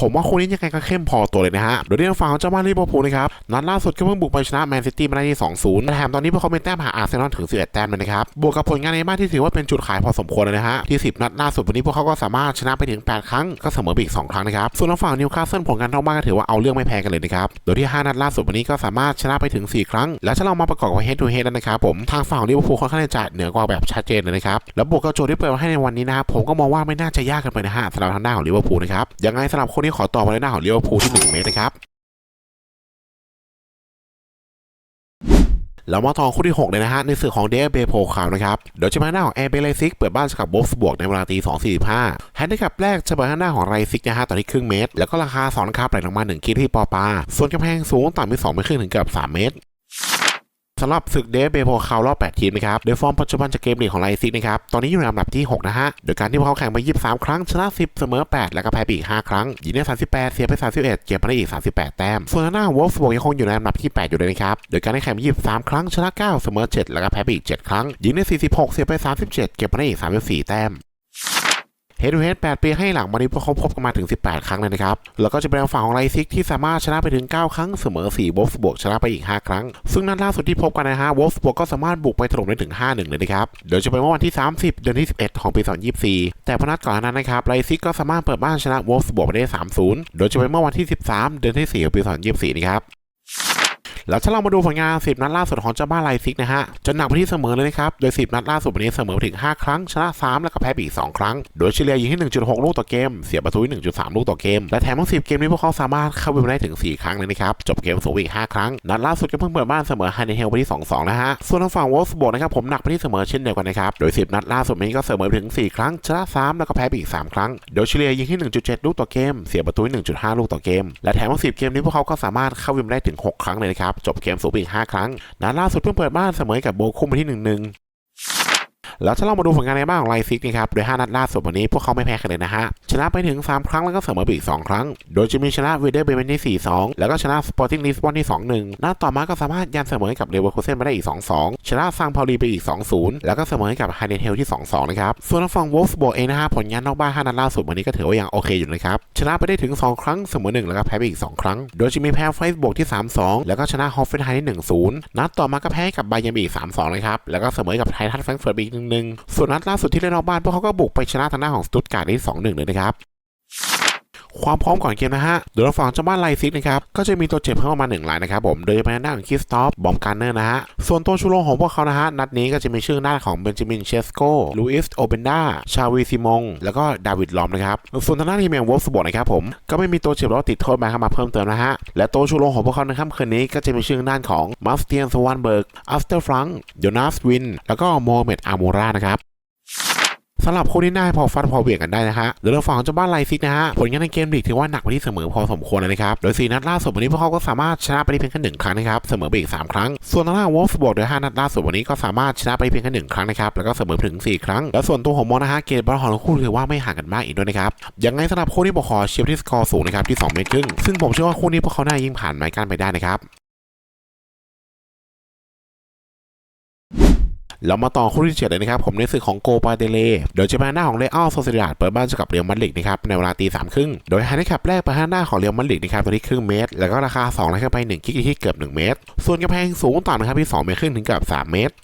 ผมว่าคู่นี้ยังไงก็เข้มพอตัวเลยนะฮะโดยที่ทางฝั่งของเจ้าบ้านลิเวอร์พูลนะครับนัดล่าสุดก็เพิ่งบุกไปชนะแมนซิตี้มาได้ที่2-0และแถมตอนนี้พวกเขาเป็นแต้มหาอาร์เซนอลถึง11แต้มเลยนะครับบวกกับผลงานในบ้านที่ถือว่าเป็นจุดขายพอสมควรเลยนะฮะที่ 10 นัดล่าสุดวันนี้พวกเขาก็สามารถชนะไปถึง 8 ครั้งก็เสมอไปอีก2ครั้งนะครับส่วนทางฝั่งนิวคาสเซิลผลงานนอกบ้านก็ถือว่าเอาเรื่องไม่แพ้กันเลยนะครับโดยที่ 5 นัดล่าสุดวันนี้ก็สามารถชนะไปถึง 4 ครั้ง และถ้าเรามาประกอบกับเฮดทูเฮดนะครับผมทางฝั่งลิเวอร์พูลค่อนข้างจะเหนือกว่าแบบชัดเจนเลยนะครับแล้วบวกกับโจทย์ที่เปิดมาให้ในวันนี้นะครับผมก็มองว่าไม่น่าจะยากกันไปนะฮะสำหรับทางด้านของลิเวอร์พูลนะครับยังไงสำหรับคนี้ขอต่อมาในหน้าของเลี้ยวพูที่ 1 เมตรนะครับเรามาต่อคู่ที่ 6 เลยนะฮะ ในสื่อของเดฟเบโพคาวนะครับ เดี๋ยวจะมาหน้าของแอร์เบลซิกเปิดบ้านกับโบสบวกในเวลาตี2.45แฮนดิแคปแรกจะเปิดหน้าของไรซิกนะฮะตอนที่ครึ่งเมตร แล้วก็ราคาสองนะครับไหลลงมา1คิดที่ปอปา ส่วนกำแพงสูงต่ำที่2ไม่ครึ่งถึงเกือบ3เมตร สำหรับศึกเดฟเบโพคาวรอบ 8 ทีมนะครับ โดยฟอร์มปัจจุบันจากเกมลีกของไลซิกนะครับ ตอนนี้อยู่ในอันดับที่ 6 นะฮะ โดยการที่พวกเขาแข่งไป 23 ครั้ง ชนะ 10 เสมอ 8 แล้วก็แพ้ไปอีก 5 ครั้ง ยิงได้ 38 เสียไป 31 เก็บมาได้อีก 38 แต้ม ส่วนหน้าวอลฟบวกยังคงอยู่ในอันดับที่ 8 อยู่เลยนะครับ โดยการที่แข่งไป 23 ครั้ง ชนะ 9 เสมอ 7 แล้วก็แพ้ไปอีก 7 ครั้ง ยิงได้ 46 เสียไป 37 เก็บมาได้อีก 34 แต้ม เฮด o ูเฮด8ปีให้หลังมานี้พวกเขาพบกันมาถึง 18 ครั้งเลยนะครับ แล้วก็จะเป็นฝั่งของไลซิกที่สามารถชนะไปถึง 9 ครั้งเสมอ4วอลฟบวกชนะไปอีก 5 ครั้ง ซึ่งนัดล่าสุดที่พบกันนะฮะวอลฟบวกก็สามารถบุกไปถล่มได้ถึง 5-1 เลยนะครับโดยจะเป็นเมื่อวันที่ 30 เดือนที่ 11 ของปี 2024 แต่พนัดก่อนนั้นนะครับไลซิกก็สามารถเปิดบ้านชนะวอลฟบวกไปได้ 3-0 โดยจะเป็นเมื่อวันที่ 13 เดือนที่4ของปี 2024 นะครับ แล้วถ้าเรามาดูผลงาน 10 นัดล่าสุดของเจ้าบ้านไลซิกนะฮะจะหนักไปที่เสมอเลยนะครับ โดย 10 นัดล่าสุดวันนี้เสมอไปถึง 5 ครั้ง ชนะ 3 แล้วก็แพ้ไปอีก 2 ครั้ง โดยเฉลี่ยยิงที่ 1.6 ลูกต่อเกม เสียประตูที่1.3 ลูกต่อเกม และแถมทั้ง 10 เกมนี้พวกเขาสามารถเข้าวินได้ถึง 4 ครั้งเลยนะครับ จบเกมสูงอีก 5 ครั้ง นัดล่าสุดก็เพิ่งเปิดบ้านเสมอไฮเนเฮลไปที่ 2-2 นะฮะ ส่วนทางฝั่งวอลส์บอร์นะครับผมหนักไปที่เสมอเช่นเดียวกันนะครับ โดย 10 นัดล่าสุดนี้ก็เสมอไปถึง 4 ครั้ง ชนะ 3 แล้วก็แพ้ไปอีก 3 ครั้ง โดยเฉลี่ยยิงที่ 1.7 ลูกต่อเกม เสียประตูที่1.5 ลูกต่อเกม และแถมทั้ง 10 เกมนี้พวกเขาก็สามารถเข้าวินได้ถึง 6 ครั้งเลยนะครับจบเกมสูงอีก 5 ครั้งนัดล่าสุดเพิ่งเปิดบ้านเสมอกับโบคุมไปที่1-1 แล้วถ้าเรามาดูผลงานในบ้านของไลซิกนะครับ โดย 5 นัดล่าสุดวันนี้พวกเขาไม่แพ้กันเลยนะฮะ ชนะไปถึง 3 ครั้งแล้วก็เสมอไปอีก 2 ครั้ง โดยจะมีชนะเวเดอร์เบเบนที่ 4-2 แล้วก็ชนะสปอร์ติ้งลิสบอนที่ 2-1 นัดต่อมาก็สามารถยันเสมอกับเรเวอร์คูเซนมาได้อีก 2-2 ชนะซังพาลีไปอีก 2-0 แล้วก็เสมอกับไฮเดนเฮลที่ 2-2 นะครับ ส่วนทางฝั่งวอลส์บอร์เองนะฮะผลงานนอกบ้าน5นัดล่าสุดวันนี้ก็ถือว่ายังโอเคอยู่นะครับชนะไปได้ถึง 2 ครั้งเสมอ1แล้วก็แพ้ไปอีก 2 ครั้ง โดยจะมีแพ้ไฟส์บวกที่ 3-2 แล้วก็ชนะฮอฟเฟนไฮที่1-0นัดต่อมาก็แพ้กับไบยนไปอีก3-2นะครับแล้วก็เสมอกับไททันแฟรงก์เฟิร์ตไปหนึ่งส่วนนัดล่าสุดที่เล่นนอกบ้านพวกเขาก็บุกไปชนะทางหน้าของสตุตการ์ดได้2-1เลยนะครับ ความพร้อมก่อนเกมนะฮะ โดยทางฝั่งเจ้าบ้านไลซิกนะครับก็จะมีตัวเจ็บเพิ่มมาหนึ่งรายนะครับผม โดยจะเป็นทางด้าของคิสตอฟบอมการเนอร์นะฮะ ส่วนตัวชูโรงของพวกเขานะฮะ นัดนี้ก็จะมีชื่อหน้าของเบนจามินเชสโกลูอิสโอเบนดาชาวีซิมง แล้วก็ดาวิดลอมนะครับ ส่วนทางด้านทีมอย่างวอลส์บอร์นะครับผมก็ไม่มีตัวเจ็บแล้วติดโทษมาเข้ามาเพิ่มเติมนะฮะและตัวชูโรงของพวกเขาในค่ำคืนนี้ก็จะมีชื่อด้าของมาสเตียนสวานเบิร์กอัสเตอร์ฟรังโยนาสวินแล้วก็โมเมดอามูรานะครับ สำหรับคู่ที่น่าพอฟัดพอเบี่ยงกันได้นะฮะเดี๋ยวเราฝั่งของเจ้าบ้านไลซิกนะฮะผลงานในเกมลีกถือว่าหนักไปที่เสมอพอสมควรเลยนะครับ โดย 4 นัดล่าสุดวันนี้พวกเขาก็สามารถชนะไปได้เพียงแค่หนึ่งครั้งนะครับ เสมอไปอีก 3 ครั้ง ส่วนทางด้านวอลส์บวกโดย 5 นัดล่าสุดวันนี้ก็สามารถชนะไปเพียงแค่หนึ่งครั้งนะครับ แล้วก็เสมอถึง 4 ครั้ง และส่วนตัวของมอนะฮะเกมบอลของคู่ถือว่าไม่ห่างกันมากอีกด้วยนะครับ ยังไงสำหรับคู่นี้ผมขอเชียร์ที่สกอร์สูงนะครับที่2เมตรครึ่งซึ่งผมเชื่อว่าคู่นี้พวกเขาน่ายิงผ่านไม้กันไปได้นะครับ เรามาต่อคู่ที่เจ็ดเลยนะครับผมในศึกของโกปาเดเลโดยจะเป็นหน้าของเรอัลโซเซดาดเปิดบ้านเจอกับเรียวมาดริดนะครับในเวลาตีสามครึ่งโดยไฮนแคปแรกไปห้าหน้าของเรียวมาดริดนะครับตัวที่ครึ่งเมตร แล้วก็ราคา2แล้วก็ไป1กิกที่เกือบ 1 เมตร ส่วนกระแพงสูงต่ำนะครับที่2เมตรครึ่งถึงเกือบ3เมตร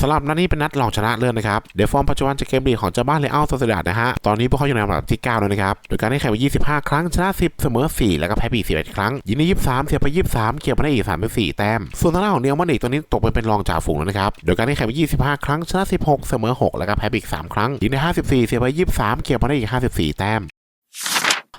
สำหรับนัดนี้เป็นนัดรองชนะเลิศนะครับ เดยวฟอร์มปัจจุบันจากเกมลีของเจ้าบ้านเรอัลโซเซดาดนะฮะ ตอนนี้พวกเขาอยู่ในลำดับที่ 9 แล้วนะครับ โดยการได้แข่งไป 25 ครั้ง ชนะ 10 เสมอ 4 แล้วก็แพ้ไปอีก11 ครั้ง ยิงใน23 เสียไป 23 เก็บมาได้อีก34 แต้ม ส่วนทางด้านของเรียวมาดริดตอนนี้ตกไปเป็นรองจ่าฝูงแล้วนะครับ โดยการได้แข่งไป 25 ครั้ง ชนะ 16 เสมอ 6 แล้วก็แพ้ไปอีก 3 ครั้ง ยิงใน54 เสียไป 23 เก็บมาได้อีก 54 แต้ม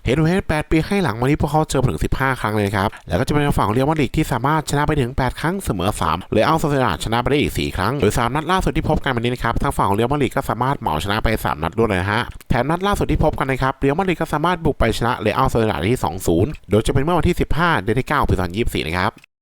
เฮดูเฮด8ปีให้หลังวันนี้พวกเขาเจอถึง 15 ครั้งเลยครับ แล้วก็จะเป็นฝั่งเรียวมาดริดที่สามารถชนะไปถึง 8 ครั้งเสมอ 3 เลยเอาโซเซราชนะไปได้อีก 4 ครั้ง โดย 3 นัดล่าสุดที่พบกันวันนี้นะครับ ทางฝั่งเรียวมาดริดก็สามารถเหมาชนะไป 3 นัดด้วยนะฮะ แถมนัดล่าสุดที่พบกันนะครับ เรียวมาดริดก็สามารถบุกไปชนะเลยเอาโซเซราที่ 2-0 โดยจะเป็นเมื่อวันที่ 15 เดือนที่ 9 ปี 2024 นะครับ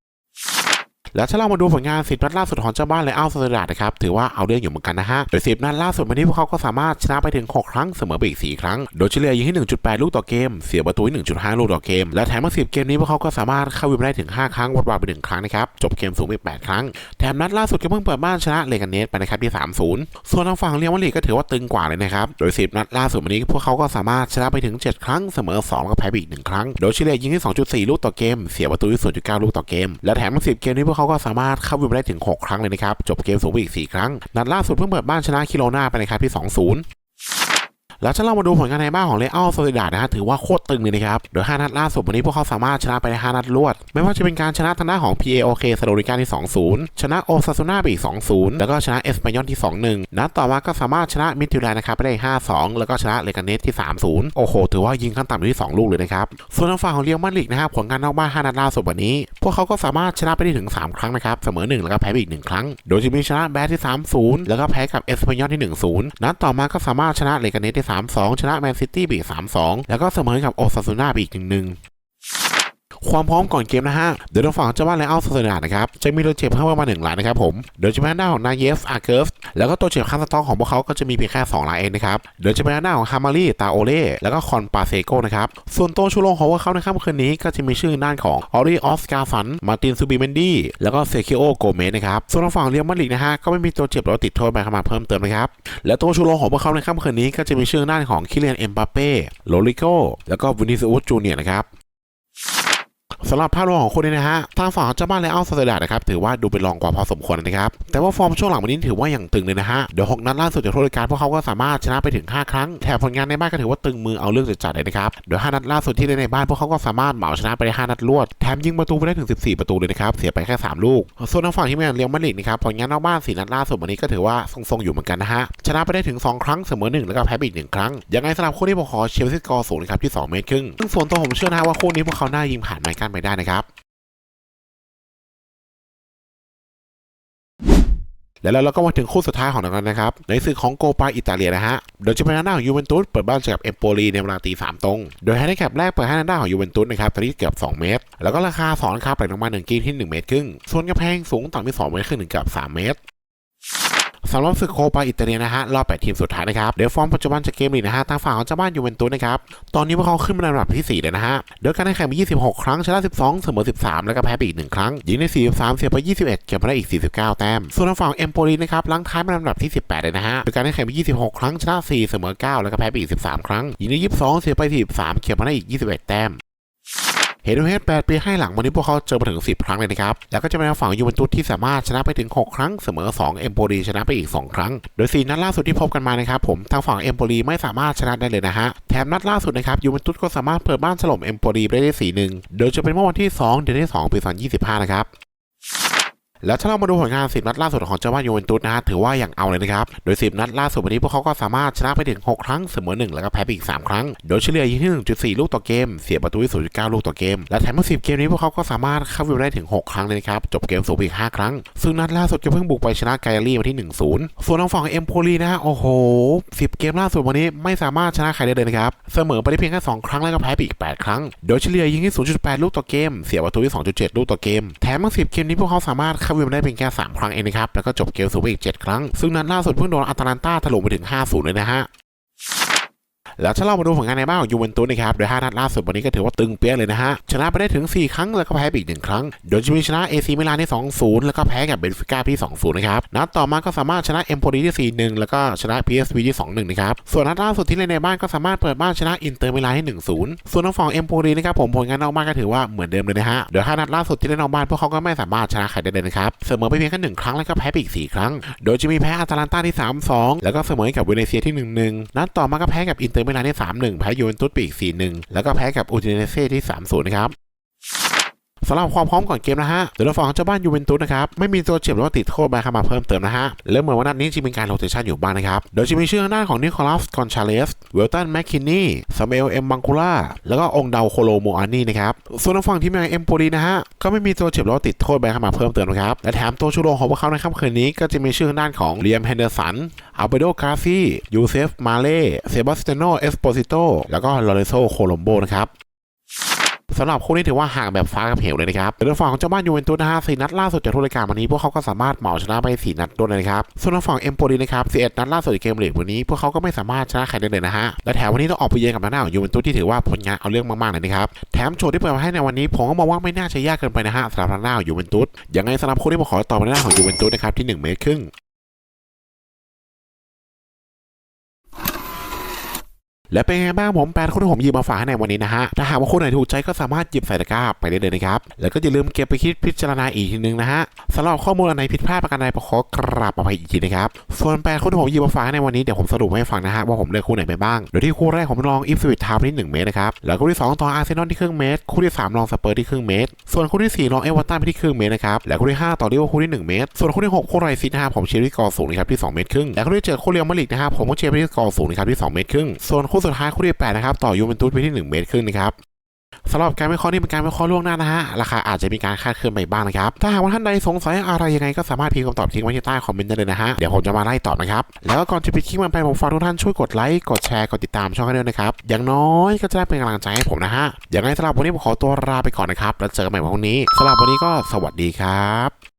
แล้วถ้าเรามาดูผลงาน10นัดล่าสุดของเจ้าบ้านและอัลโซดาดนะครับถือว่าเอาเรื่องอยู่เหมือนกันนะฮะโดย10นัดล่าสุดวันนี้พวกเขาก็สามารถชนะไปถึง 6 ครั้งเสมอไปอีก 4 ครั้ง โดยเฉลี่ยยิงที่1.8 ลูกต่อเกม เสียประตูที่1.5 ลูกต่อเกม และแถมมา10 เกมนี้พวกเขาก็สามารถเข้าวินได้ถึง 5 ครั้งวัดวาไป1ครั้งนะครับจบเกมสูงไป8ครั้งแถมนัดล่าสุดก็เพิ่งเปิดบ้านชนะเลกันเนสไปนะครับที่ 3-0 ส่วนทางฝั่งเรียวมาดริดก็ถือว่าตึงกว่าเลยนะครับโดย 10 นัดล่าสุดวันนี้พวกเขาก็สามารถชนะไปถึง 7 ครั้งเสมอ 2 แล้วก็แพ้ไปอีก1ครั้ง โดยเฉลี่ยยิงที่2.4 ลูกต่อเกม เสียประตูที่0.9 ลูกต่อเกม และแถมมา10 เกมนี้พวกเขาาก็สามารถเข้าวินได้ถึง 6 ครั้งเลยนะครับ จบเกมสูงไปอีก 4 ครั้ง นัดล่าสุดเพิ่งเปิดบ้านชนะคิโลนาไปนะครับที่ 2-0 แล้วถ้าเรามาดูผลงานในบ้านของเรอัลโซเดาดนะฮะถือว่าโคตรตึงเลยนะครับ โดย 5 นัดล่าสุดวันนี้พวกเขาสามารถชนะไปได้5นัดรวด ไม่ว่าจะเป็นการชนะทางด้านของ PAOK ซาโดริกาที่ 2-0 ชนะโอซาซูน่าไปอีก 2-0 แล้วก็ชนะเอสปายอนที่ 2-1 นัดต่อมาก็สามารถชนะมิดทิวแลนด์นะครับไปได้ 5-2 แล้วก็ชนะเลกาเนสที่ 3-0 โอ้โห ถือว่ายิงขั้นต่ำอยู่ที่ 2 ลูกเลยนะครับ ส่วนทางฝั่งของเรียวมาดริดนะครับผลงานนอกบ้าน5นัดล่าสุดวันนี้ พวกเขาก็สามารถชนะไปได้ถึง 3 ครั้งนะครับเสมอ 1 แล้วก็แพ้ไปอีก 1 ครั้ง โดยจะมีชนะแบดที่ 3-0 แล้วก็แพ้กับเอสปายอนที่ 1-0 นัดต่อมาก็สามารถชนะเลกาเนสที่3-2 ชนะแมนซิตี้ไปอีก3-2แล้วก็เสมอกับโอซาซูน่าไปอีกหนึ่ง ความพร้อมก่อนเกมนะฮะ เดี๋ยวทางฝั่งเจ้าบ้านและอัลโซเดานะครับ จะมีตัวเจ็บเพิ่มมาหนึ่งรายนะครับผม โดยจะเป็นหน้าของนายเยฟอาร์เกิร์ฟแล้วก็ตัวเจ็บข้างสต็อกของพวกเขาก็จะมีเพียงแค่2รายเองนะครับโดยจะเป็นหน้าของฮามารีตาโอเล่แล้วก็คอนปาเซโกนะครับส่วนตัวชูโรงของพวกเขาในค่ำคืนนี้ก็จะมีชื่อด้านของออริออสการ์ฟันมาตินซูบิเมนดี้แล้วก็เซคิโอโกเมสนะครับส่วนทางฝั่งเรียลมาดริดนะฮะก็ไม่มีตัวเจ็บหรือติดโทษไปเข้ามาเพิ่มเติมนะครับและตัวชูโรงของพวกเขาในค่ำคืนนี้ก็จะมีชื่อด้านของคิเลียนเอ็มบัปเป้โลริโกแล้วก็วินิซิอุสจูเนียร์นะครับ สำหรับภาพรวมของคู่นี้นะฮะทางฝั่งเจ้าบ้านเลอัลซาเดดนะครับถือว่าดูเป็นรองกว่าพอสมควรนะครับแต่ว่าฟอร์มช่วงหลังวันนี้ถือว่าอย่างตึงเลยนะฮะเดี๋ยวหกนัดล่าสุดจากโทษการพวกเขาก็สามารถชนะไปถึง 5 ครั้งแถมผลงานในบ้านก็ถือว่าตึงมือเอาเรื่องจัดๆเลยนะครับเดี๋ยว5นัดล่าสุดที่เล่นในบ้านพวกเขาก็สามารถเหมาชนะไปได้5นัดรวดแถมยิงประตูไปได้ถึง 14 ประตูเลยนะครับเสียไปแค่ 3 ลูก ส่วนทางฝั่งที่แมนเรียลมาดริดนะครับผลงานนอกบ้าน4นัดล่าสุดวันนี้ก็ถือว่าทรงๆอยู่เหมือนกันนะฮะชนะไปได้ถึง 2 ครั้งเสมอ1แล้วก็แพ้ไปอีกหนึ่งครั้งยังไงสำหรับคู่นี้ผมขอเชียร์ที่สกอร์สูงนะครับที่2เมตรครึ่งซึ่งส่วนตัวผมเชื่อนะฮะว่าคู่นี้พวกเขาน่ายิงผ่านไมค์กันไปได้นะครับแล้วเราก็มาถึงคู่สุดท้ายของเรานะครับ ในศึกของโกปาอิตาเลียนะฮะ โดยจะเป็นหน้าของยูเวนตุสเปิดบ้านเจอกับเอมโปลีในเวลาตีสามตรง โดยให้ได้แคปแรกเปิดให้หน้าของยูเวนตุสนะครับตอนนี้เกือบ2 เมตร แล้วก็ราคา2นครับไหลลงมา1กีที่ 1 เมตรครึ่ง ส่วนกระแพงสูงต่ำที่2เมตรครึ่งถึงเกือบ3เมตร สำหรับศึกโคปาอิตาเลียนะฮะรอบ8ทีมสุดท้ายนะครับเดี๋ยวฟอร์มปัจจุบันจากเกมลีกนะฮะทางฝั่งของเจ้าบ้านยูเวนตุสนะครับตอนนี้พวกเขาขึ้นมาในลำดับที่4เลยนะฮะโดยการแข่งขันมี26 ครั้งชนะ 12 เสมอ 13 แล้วก็แพ้ไปอีก 1 ครั้งยิงใน43 เสียไป 21 เก็บมาได้อีก 49 แต้มส่วนทางฝั่งเอมโปลีนะครับลังท้ายมาในลำดับที่ 18 เลยนะฮะโดยการแข่งขันมี26 ครั้งชนะ 4 เสมอ 9 แล้วก็แพ้ไปอีก 13 ครั้งยิงใน22 เสียไป 43 เก็บมาได้อีก 21 แต้ม เฮดทูเฮด8ปีให้หลังวันนี้พวกเขาเจอมาถึง 10 ครั้งเลยนะครับ แล้วก็จะเป็นทางฝั่งยูเวนตุสที่สามารถชนะไปถึง 6 ครั้งเสมอ 2 เอมโปลีชนะไปอีก 2 ครั้ง โดย 4 นัดล่าสุดที่พบกันมานะครับผมทางฝั่งเอมโปลีไม่สามารถชนะได้เลยนะฮะ แถมนัดล่าสุดนะครับยูเวนตุสก็สามารถเปิดบ้านถล่มเอมโปลีไปได้4 1 โดยจะเป็นเมื่อวันที่ 2 เดือนที่2ปี2025 นะครับ แล้วถ้าเรามาดูผลงาน 10 นัดล่าสุดของเจ้าบ้านยูเวนตุสนะฮะถือว่าอย่างเอาเลยนะครับ โดย 10 นัดล่าสุดวันนี้พวกเขาก็สามารถชนะไปถึง 6 ครั้งเสมอ 1 แล้วก็แพ้ไปอีก 3 ครั้ง โดยเฉลี่ยยิงที่ 1.4 ลูกต่อเกม เสียประตูที่0.9 ลูกต่อเกม และแถมเมื่อ 10 เกมนี้พวกเขาก็สามารถเข้าวิวได้ถึง 6 ครั้งเลยนะครับ จบเกมสูงอีก 5 ครั้ง ซึ่งนัดล่าสุดก็เพิ่งบุกไปชนะไกอรี่มาที่ 1-0 ส่วนทางฝั่งเอ็มโพลีนะฮะโอ้โห 10 เกมล่าสุดวันนี้ไม่สามารถชนะใครได้เลยนะครับ เสมอไปได้เพียงแค่ 2 ครั้งแล้วก็แพ้ไปอีก 8 ครั้ง โดยเฉลี่ยยิงที่ 0.8 ลูกต่อเกม เสียประตูที่ 2.7 ลูกต่อเกม แถมเมื่อ10 เกมนี้พวกเขาสามารถเข้าวิวได้เพียงแค่ 3 ครั้งเองนะครับ แล้วก็จบเกมสูงไปอีก 7 ครั้ง ซึ่งนัดล่าสุดเพิ่งโดนอัตแลนตาถล่มไปถึง 5-0 เลยนะฮะ แล้วถ้าเรามาดูผลงานในบ้านของยูเวนตุสนะครับโดย 5 นัดล่าสุดวันนี้ก็ถือว่าตึงเปี้ยเลยนะฮะ ชนะไปได้ถึง 4 ครั้งแล้วก็แพ้ไปอีก 1 ครั้ง โดยจะมีชนะเอซีมิลานที่ 2-0 แล้วก็แพ้กับเบนฟิก้าที่ 2-0 นะครับ นัดต่อมาก็สามารถชนะเอ็มโพลีที่ 4-1 แล้วก็ชนะ PSV ที่ 2-1 นะครับ ส่วนนัดล่าสุดที่เล่นในบ้านก็สามารถเปิดบ้านชนะอินเตอร์มิลานที่ 1-0 ส่วนทางฝั่งเอ็มโพลีนะครับผมผลงานนอกบ้านก็ถือว่าเหมือนเดิมเลยนะฮะโดย5นัดล่าสุดที่เล่นนอกบ้านพวกเขาก็ไม่สามารถชนะใครได้เลยนะครับเสมอไปเพียงแค่หนึ่งครั้งแล้วก็แพ้ไปอีก 4 ครั้ง โดยจะมีแพ้อาตาลันตาที่ 3-2 แล้วก็เสมอกับเวเนเซียที่ 1-1 นัดต่อมาก็แพ้กับอินเตอร์มิลานที่ 3-1 แพ้ยูเวนตุสไปอีก 4-1 แล้วก็แพ้กับอูดิเนเซ่ที่ 3-0 นะครับสำหรับความพร้อมก่อนเกมนะฮะเดี๋ยวเราฟังเจ้าบ้านยูเวนตุสนะครับ ไม่มีตัวเจ็บหรือว่าติดโทษมาเข้ามาเพิ่มเติมนะฮะ แล้วเหมือนว่านัดนี้จะมีการโรเตชันอยู่บ้างนะครับ โดยจะมีชื่อหน้าของนิโคลัสกอนชาเลส เวลตันแมคคินนี่ซามเอลเอ็มบังคูล่าแล้วก็องดาวโคโลโมอานี่นะครับ ส่วนทางฝั่งที่มาเอ็มโปลีนะฮะ ก็ไม่มีตัวเจ็บหรือว่าติดโทษมาเข้ามาเพิ่มเติมนะครับ และแถมตัวชูโรงของพวกเขาในค่ำคืนนี้ก็จะมีชื่อทางด้านของเลียมเฮนเดอร์สันอัลเบโดกาซี่ยูเซฟมาเล่เซบาสเตโนเอสโปซิโตแล้วก็ลอเรโซโคลอมโบนะครับ สำหรับคู่นี้ถือว่าห่างแบบฟ้ากับเหวเลยนะครับในฝั่งของเจ้าบ้านยูเวนตุสนะฮะสี่นัดล่าสุดจากทุกรายการวันนี้พวกเขาก็สามารถเหมาชนะไปสี่นัดด้วยเลยนะครับส่วนฝั่งเอ็มโปลีนะครับสิบเอ็ดนัดล่าสุดในเกมลีกวันนี้พวกเขาก็ไม่สามารถชนะใครได้เลยนะฮะและแถมวันนี้ต้องออกไปเยือนกับหน้าของยูเวนตุสที่ถือว่าผลงานเอาเรื่องมากๆเลยนะครับแถมโจทย์ที่เปิดมาให้ในวันนี้ผมก็มองว่าไม่น่าจะยากเกินไปนะฮะสำหรับหน้าของยูเวนตุสยังไงสำหรับคู่นี้ผมขอต่อไปหน้าของยูเวนตุสนะครับที่หนึ่งเมตรครึ่ง และเป็นไงบ้างผมแปดคนที่ผมหยิบมาฝากในวันนี้นะฮะถ้าหากว่าคนไหนถูกใจก็สามารถหยิบใส่ตะกร้าไปได้เลยนะครับแล้วก็อย่าลืมเก็บไปคิดพิจารณาอีกทีนึงนะฮะสำหรับข้อมูลอันไหนผิดพลาดประการใดขอกราบอภัยอีกทีนะครับส่วนแปดคนที่ผมหยิบมาฝากในวันนี้เดี๋ยวผมสรุปให้ฟังนะฮะว่าผมเลือกคู่ไหนไปบ้างโดยที่คู่แรกผมลองอิฟสวิตทาวที่1เมตรนะครับแล้วคู่ที่2ต่ออาร์เซนอลที่ครึ่งเมตร คู่ที่ 3 ลองสเปอร์ที่ครึ่งเมตร ส่วนคู่ที่4ลองเอเวอร์ตันที่ครึ่งเมตรนะครับและคู่ที่ 5 ต่อลิเวอร์พูลที่ 1 เมตร ส่วนคู่ที่ 6 คู่ไรซิตนะครับผมเชียร์ที่กอร์สูงนะครับที่ 2 เมตรครึ่งและคู่ที่7คู่เรียวมาริดนะครับผมก็เชียร์ที่กอร์สูงนะครับที่ 2 เมตรครึ่งส่วนคู่สุดท้ายคู่ที่8นะครับต่อยูเวนตุสไปที่1เมตรครึ่งนะครับสำหรับการวิเคราะห์นี่เป็นการวิเคราะห์ล่วงหน้านะฮะ ราคาอาจจะมีการคาดเคลื่อนไปบ้างนะครับ ถ้าหากว่าท่านใดสงสัยอะไรยังไงก็สามารถพิมพ์คำตอบทิ้งไว้ที่ใต้คอมเมนต์ได้เลยนะฮะ เดี๋ยวผมจะมาไล่ตอบนะครับ แล้วก่อนจะปิดคลิปมันไปผมฝากทุกท่านช่วยกดไลค์ กดแชร์ กดติดตามช่องให้ด้วยนะครับ อย่างน้อยก็จะได้เป็นกำลังใจให้ผมนะฮะ อย่างไรสำหรับวันนี้ผมขอตัวลาไปก่อนนะครับ แล้วเจอกันใหม่วันพรุ่งนี้สำหรับวันนี้ก็สวัสดีครับ